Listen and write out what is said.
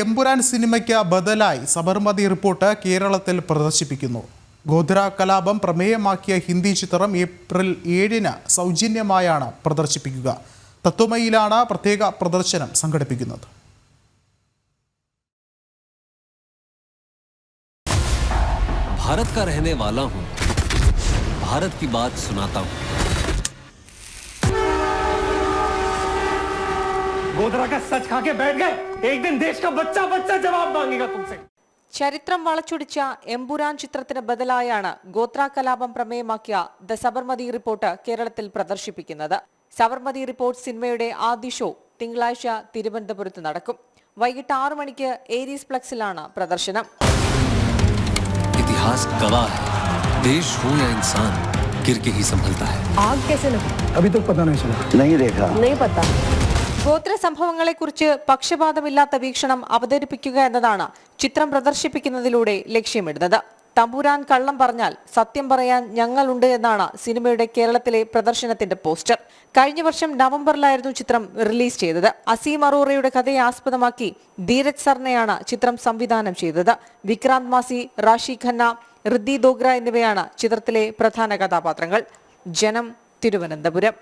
എമ്പുരാൻ സിനിമയ്ക്ക് ബദലായി സബർമതി റിപ്പോർട്ട് കേരളത്തിൽ പ്രദർശിപ്പിക്കുന്നു. ഗോധ്ര കലാപം പ്രമേയമാക്കിയ ഹിന്ദി ചിത്രം ഏപ്രിൽ ഏഴിന് സൗജന്യമായാണ് പ്രദർശിപ്പിക്കുക. തത്വമയിലാണ് പ്രത്യേക പ്രദർശനം സംഘടിപ്പിക്കുന്നത്. ഭാരത് കാ രഹനെ വാലാ ഹും ഭാരത് കി ബാത് സുനാതാ ഹും गोधरा का सच खा के बैठ गए एक दिन देश का बच्चा बच्चा जवाब मांगेगा तुमसे ചരിത്രം വളച്ചൊടിച്ച എമ്പുരാൻ ചിത്രത്തിന് ബദലായാണ് ഗോത്ര കലാപം പ്രമേയമാക്കിയ ദ സബർമതി റിപ്പോർട്ട് കേരളത്തിൽ പ്രദർശിപ്പിക്കുന്നത് സബർമതി റിപ്പോർട്ട് സിനിമയുടെ ആദ്യ ഷോ തിങ്കളാഴ്ച തിരുവനന്തപുരത്ത് നടക്കും വൈകിട്ട് ആറു മണിക്ക് ഏരീസ് പ്ലക്സിലാണ് പ്രദർശനം इतिहास गवाह है देश हो या इंसान गिर के ही संभलता है आग कैसे लगी अभी तक पता नहीं चला नहीं देखा नहीं पता ഗോത്ര സംഭവങ്ങളെക്കുറിച്ച് പക്ഷപാതമില്ലാത്ത വീക്ഷണം അവതരിപ്പിക്കുക എന്നതാണ് ചിത്രം പ്രദർശിപ്പിക്കുന്നതിലൂടെ ലക്ഷ്യമിടുന്നത്. തമ്പുരാൻ കള്ളം പറഞ്ഞാൽ സത്യം പറയാൻ ഞങ്ങളുണ്ട് എന്നാണ് സിനിമയുടെ കേരളത്തിലെ പ്രദർശനത്തിന്റെ പോസ്റ്റർ. കഴിഞ്ഞ വർഷം നവംബറിലായിരുന്നു ചിത്രം റിലീസ് ചെയ്തത്. അസീം അറോറയുടെ കഥയെ ആസ്പദമാക്കി ധീരജ് സർണയാണ് ചിത്രം സംവിധാനം ചെയ്തത്. വിക്രാന്ത് മാസി റാഷി ഖന്ന ഋദ്ധി ദോഗ്ര എന്നിവയാണ് ചിത്രത്തിലെ പ്രധാന കഥാപാത്രങ്ങൾ. ജനം തിരുവനന്തപുരം.